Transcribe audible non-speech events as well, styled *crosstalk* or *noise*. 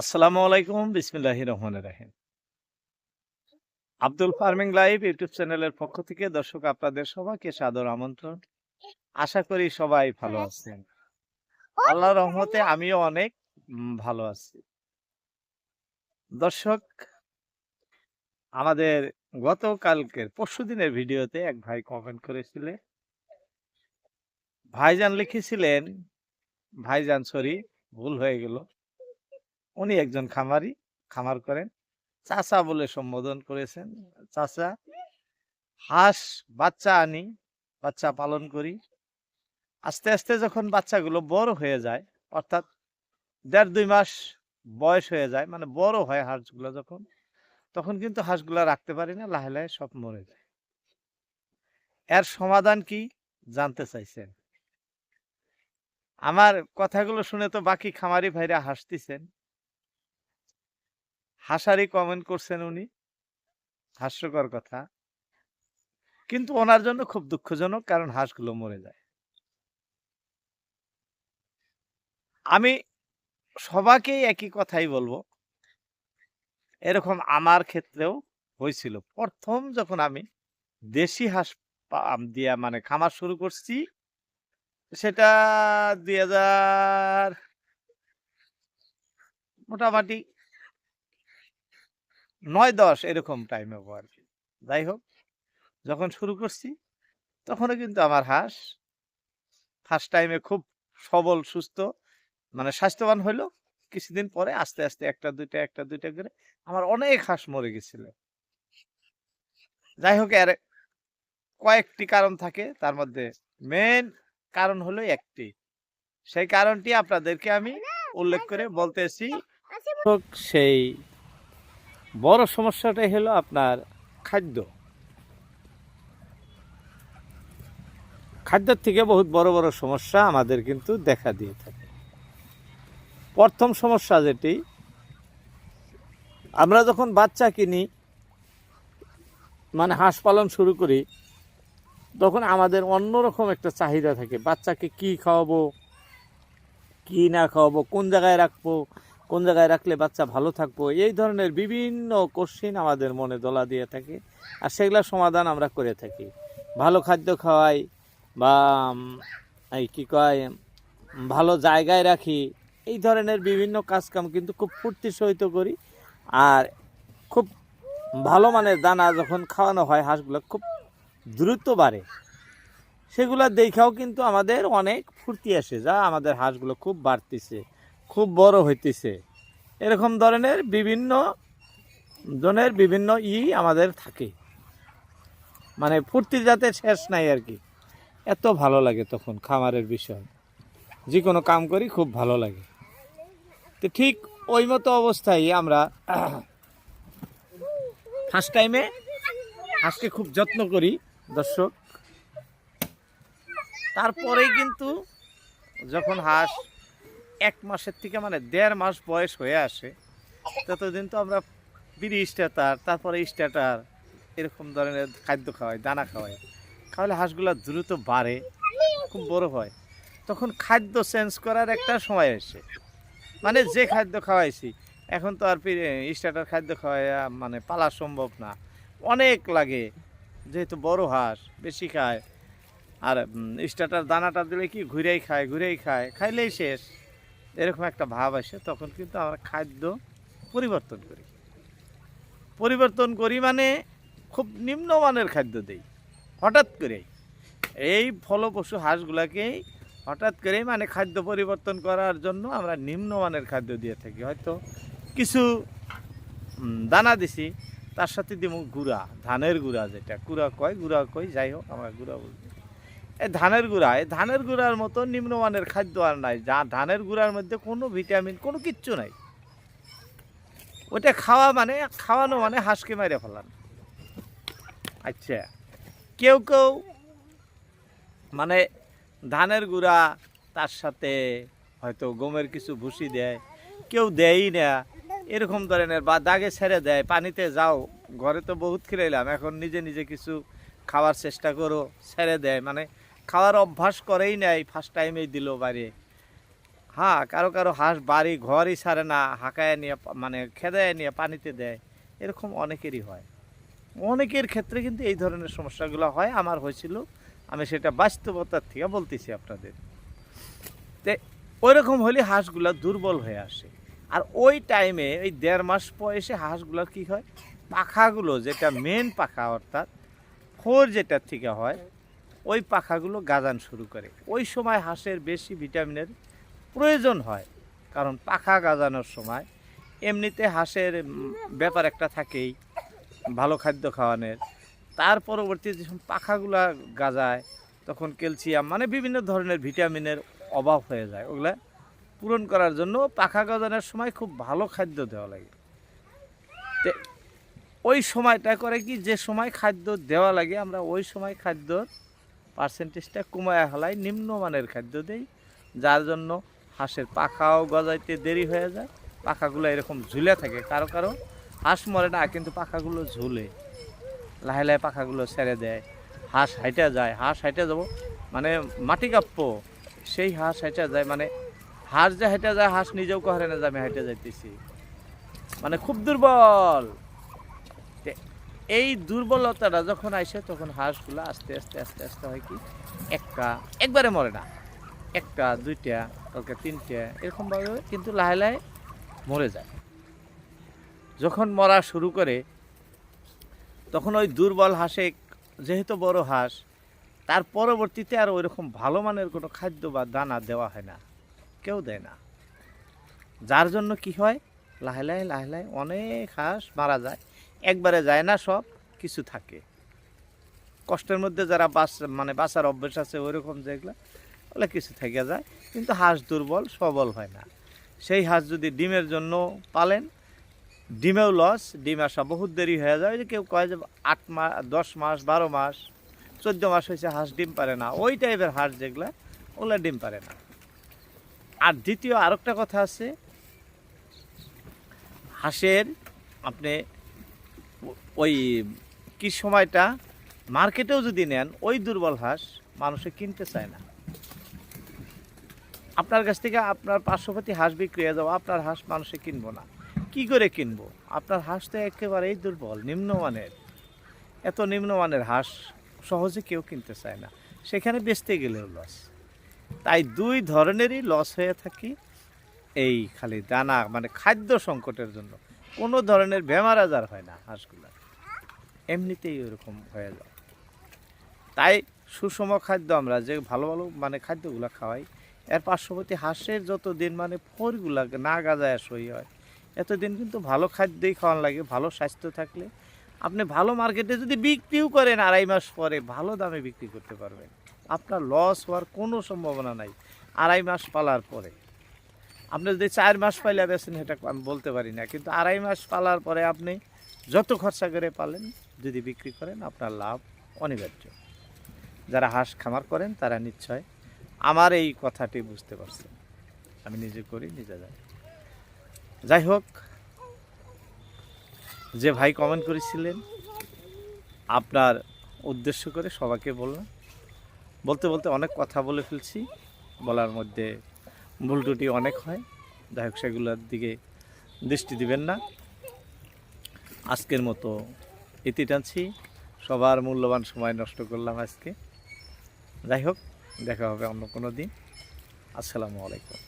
আসসালামু আলাইকুম বিসমিল্লাহ রহমান রাহিম। আব্দুল ফার্মিং লাইভ ইউটিউব চ্যানেলের পক্ষ থেকে দর্শক আপনাদের সবাইকে সাদর আমন্ত্রণ। আশা করি সবাই ভালো আছেন। আল্লাহ রহমতে আমিও অনেক ভালো আছি। দর্শক, আমাদের গতকালকের পরশুদিনের ভিডিওতে এক ভাই কমেন্ট করেছিলেন ভাইজান লিখেছিলেন, ভাইজান সরি, ভুল হয়ে গেল। উনি একজন খামারি, খামার করেন। চাচা বলে সম্বোধন করেছেন, চাচা, হাঁস, বাচ্চা আনি, বাচ্চা পালন করি। আস্তে আস্তে যখন বাচ্চাগুলো বড় হয়ে যায়, অর্থাৎ দেড় দুই মাস বয়স হয়ে যায় মানে বড় হয় হাঁসগুলো যখন, তখন কিন্তু হাঁসগুলো রাখতে পারি না, লাহে লাহে সব মরে যায়। এর সমাধান কি জানতে চাইছেন? আমার কথাগুলো শুনে তো বাকি খামারি ভাইরা হাসতেছেন। হাসারি কমেন্ট করছেন উনি। হাস্যকর কথা। কিন্তু ওনার জন্য খুব দুঃখজনক, কারণ হাঁসগুলো মরে যায়। আমি সবাকেই একই কথাই বলব। এরকম আমার ক্ষেত্রেও হয়েছিল। প্রথম যখন আমি দেশি হাঁস দিয়া মানে খামার শুরু করছি সেটা দুই হাজার মোটামুটি নয় দশ এরকম টাইমে আর কি। যাই হোক, যখন শুরু করছি, তখনও কিন্তু আমার হাঁস ফার্স্ট টাইমে খুব সবল, সুস্থ মানে স্বাস্থ্যবান হইল। কিছুদিন পরে আস্তে আস্তে একটা, দুইটা একটা, দুইটা করে আমার অনেক হাঁস মরে গেছিল। যাই হোক, এর কয়েকটি কারণ থাকে, তার মধ্যে মেন কারণ হলো একটি। সেই কারণটি আপনাদেরকে আমি উল্লেখ করে বলতেছি। সেই বড় সমস্যাটাই হলো আপনার খাদ্য। খাদ্যের থেকে বহুত বড় বড় সমস্যা আমাদের কিন্তু দেখা দিয়ে থাকে। প্রথম সমস্যা যেটি আমরা যখন বাচ্চা কিনি মানে হাঁস পালন শুরু করি তখন আমাদের অন্যরকম একটা চাহিদা থাকে। বাচ্চাকে কি খাওয়াবো, কি না খাওয়াবো, কোন জায়গায় রাখব, কোন জায়গায় রাখলে বাচ্চা ভালো থাকব, এই ধরনের বিভিন্ন কোশ্চিন আমাদের মনে দোলা দিয়ে থাকে আর সেগুলোর সমাধান আমরা করে থাকি। ভালো খাদ্য খাওয়াই বা এই কী কয়, ভালো জায়গায় রাখি, এই ধরনের বিভিন্ন কাজকাম কিন্তু খুব ফুর্তির সহিত করি। আর খুব ভালো মানের দানা যখন খাওয়ানো হয় হাঁসগুলো, খুব দ্রুত বাড়ে। সেগুলো দেখাও কিন্তু আমাদের অনেক ফুর্তি আসে। যা আমাদের হাঁসগুলো খুব বাড়তিছে, খুব বড় হইতেছে। এরকম ধরনের বিভিন্ন জনের বিভিন্ন ই আমাদের থাকে। মানে ফুর্তি যাতে শেষ নাই আর কি। এত ভালো লাগে তখন খামারের বিষয়। যে কোনো কাম করি খুব ভালো লাগে। তো ঠিক ওই মতো অবস্থায় আমরা *clears throat* ফার্স্ট টাইমে হাঁসকে খুব যত্ন করি। দর্শক, তারপরেই কিন্তু যখন হাঁস এক মাসের থেকে মানে দেড় মাস বয়স হয়ে আসে, ততদিন তো আমরা বিড়ি স্টার্টার তারপরে স্টার্টার এরকম ধরনের খাদ্য খাওয়াই, দানা খাওয়াই। খাওয়ালে হাঁসগুলো দ্রুত বাড়ে, খুব বড় হয়। তখন খাদ্য চেঞ্জ করার একটা সময় এসে। মানে যে খাদ্য খাওয়াইছি, এখন তো আর স্টার্টার খাদ্য খাওয়াইয়া মানে পালা সম্ভব না। অনেক লাগে। যেহেতু বড় হাঁস, বেশি খায়। আর স্টার্টার দানাটা দিলে কি ঘুরেই খায় ঘুরেই খায়, খাইলেই শেষ। এরকম একটা ভাব আসে, তখন কিন্তু আমরা খাদ্য পরিবর্তন করি। পরিবর্তন করি মানে খুব নিম্নমানের খাদ্য দেই, হঠাৎ করেই। এই ফলপশু হাঁসগুলাকেই হঠাৎ করেই মানে খাদ্য পরিবর্তন করার জন্য আমরা নিম্নমানের খাদ্য দিয়ে থাকি। হয়তো কিছু দানা দিছি তার সাথে দিব গুঁড়া, ধানের গুঁড়া যেটা। গুঁড়া কয়, গুড়া কয় যাই হোক, আমরা গুড়া বলছি এই ধানের গুঁড়া, এই ধানের গুঁড়ার মতো নিম্নমানের খাদ্য আর নাই। যা ধানের গুঁড়ার মধ্যে কোনো ভিটামিন, কোনো কিচ্ছু নাই। ওটা খাওয়া মানে খাওয়ানো মানে হাঁসকে মেরে ফেলান। আচ্ছা কেউ কেউ মানে ধানের গুঁড়া তার সাথে হয়তো গমের কিছু ভুসি দেয়, কেউ দেয়ই না। এরকম ধরনের বা দাগে ছেড়ে দেয়, পানিতে যাও, ঘরে তো বহুত খেলাইলাম, এখন নিজে নিজে কিছু খাওয়ার চেষ্টা করো, ছেড়ে দেয়। মানে খাওয়ার অভ্যাস করেই নেয় ফার্স্ট টাইমেই দিল বাড়ি। হ্যাঁ কারও কারও হাঁস বাড়ি ঘরই ছাড়ে না, হাঁকায় নিয়ে মানে খেদায় নিয়ে পানিতে দেয়। এরকম অনেকেরই হয়। অনেকের ক্ষেত্রে কিন্তু এই ধরনের সমস্যাগুলো হয়। আমার হয়েছিল, আমি সেটা বাস্তবতার থেকে বলতেছি আপনাদের। তে ওই রকম হলে হাঁসগুলো দুর্বল হয়ে আসে। আর ওই টাইমে ওই দেড় মাস বয়সে হাঁসগুলোর কী হয়? পাখাগুলো যেটা মেন পাখা অর্থাৎ ফোর যেটার থেকে হয়, ওই পাখাগুলো গাজান শুরু করে। ওই সময় হাঁসের বেশি ভিটামিনের প্রয়োজন হয়, কারণ পাখা গাজানোর সময় এমনিতে হাঁসের ব্যাপার একটা থাকেই, ভালো খাদ্য খাওয়ানোর। তার পরবর্তী যখন পাখাগুলা গাজায়, তখন ক্যালসিয়াম মানে বিভিন্ন ধরনের ভিটামিনের অভাব হয়ে যায়। ওগুলা পূরণ করার জন্য পাখা গজানোর সময় খুব ভালো খাদ্য দেওয়া লাগে। ওই সময়টা করে কি যে সময় খাদ্য দেওয়া লাগে, আমরা ওই সময় খাদ্যর পার্সেন্টেজটা কমায় হলাই নিম্নমানের খাদ্য দেই, যার জন্য হাঁসের পাখাও গজাইতে দেরি হয়ে যায়। পাখাগুলো এরকম ঝুলে থাকে, কারও কারও হাঁস মরে না, কিন্তু পাখাগুলো ঝুলে। লাহে লাহে পাখাগুলো ছেড়ে দেয়। হাঁস হাইটা যায়, হাঁস হাইটা যাব মানে মাটি কাপ্য সেই হাঁস হাইটা যায় মানে হাঁস যে হেঁটে যায়, হাঁস নিজেও কহারে না যে আমি হাইটা যাইতেছি। মানে খুব দুর্বল। এই দুর্বলতাটা যখন আসে, তখন হাঁসগুলো আস্তে আস্তে আস্তে আস্তে হয় কি, একটা, একবারে মরে না। একটা, দুইটা, কালকে তিনটা, এরকমভাবে কিন্তু লাহে লাহে মরে যায়। যখন মরা শুরু করে, তখন ওই দুর্বল হাঁসে, যেহেতু বড় হাঁস, তার পরবর্তীতে আর ওইরকম ভালো মানের কোনো খাদ্য বা দানা দেওয়া হয় না। কেউ দেয় না। যার জন্য কি হয়? লাহে লাহে লাহে লাহে অনেক হাঁস মারা যায়। একবারে যায় না সব, কিছু থাকে। কষ্টের মধ্যে যারা বাস মানে বাঁচার অভ্যেস আছে ওইরকম যেগুলো ওগুলো কিছু থেকে যায়। কিন্তু হাঁস দুর্বল, সবল হয় না। সেই হাঁস যদি ডিমের জন্য পালেন, ডিমেও লস, ডিম আসা বহুত দেরি হয়ে যায়। যে কেউ কয় যে আট মাস দশ মাস, বারো মাস, চোদ্দ মাস হয়েছে হাঁস ডিম পারে না। ওই টাইপের হাঁস যেগুলা, ওগুলা ডিম পারে না। আর দ্বিতীয় আরেকটা কথা আছে, হাঁসের আপনি ওই কি সময়টা মার্কেটেও যদি নেন, ওই দুর্বল হাঁস মানুষে কিনতে চায় না। আপনার কাছ থেকে আপনার পার্শ্ববর্তী হাঁস বিক্রি হয়ে যাব আপনার হাঁস মানুষে কিনবো না। কি করে কিনবো? আপনার হাঁস তো একেবারেই দুর্বল, নিম্নমানের। এত নিম্নমানের হাঁস সহজে কেউ কিনতে চায় না। সেখানে বেচতে গেলেও লস তাই দুই ধরনেরই লস হয়ে থাকি এই খালি দানা মানে খাদ্য সংকটের জন্য। কোনো ধরনের বেমার আজার হয় না হাঁসগুলো এমনিতেই ওরকম হয়ে যায়। তাই সুষম খাদ্য আমরা যে ভালো ভালো মানে খাদ্যগুলো খাওয়াই, এর পার্শ্ববর্তী হাঁসের যত দিন মানে ফোরগুলা না গাজায় সই হয়, এতদিন কিন্তু ভালো খাদ্যই খাওয়ান লাগে, ভালো স্বাস্থ্য থাকলে। আপনি ভালো মার্কেটে যদি বিক্রিও করেন আড়াই মাস পরে, ভালো দামে বিক্রি করতে পারবেন। আপনার লস হওয়ার কোনো সম্ভাবনা নাই। আড়াই মাস পালার পরে। আপনি যদি চার মাস পাইলে বেছেন সেটা আমি বলতে পারি না। কিন্তু আড়াই মাস পালার পরে আপনি যত খরচা করে পালেন, যদি বিক্রি করেন, আপনার লাভ অনিবার্য। যারা হাঁস খামার করেন, তারা নিশ্চয় আমার এই কথাটি বুঝতে পারছেন। আমি নিজে করি, নিজে যাই। যাই হোক, যে ভাই কমেন্ট করেছিলেন, আপনার উদ্দেশ্য করে সবাইকে বললাম বলতে বলতে অনেক কথা বলে ফেলছি। বলার মধ্যে ভুল ত্রুটি অনেক হয়। যাই হোক, সেগুলোর দিকে দৃষ্টি দিবেন না। আজকের মতো ইতি টানছি সবার মূল্যবান সময় নষ্ট করলাম আজকে। যাই হোক, দেখা হবে অন্য কোনো দিন। আসসালামু আলাইকুম।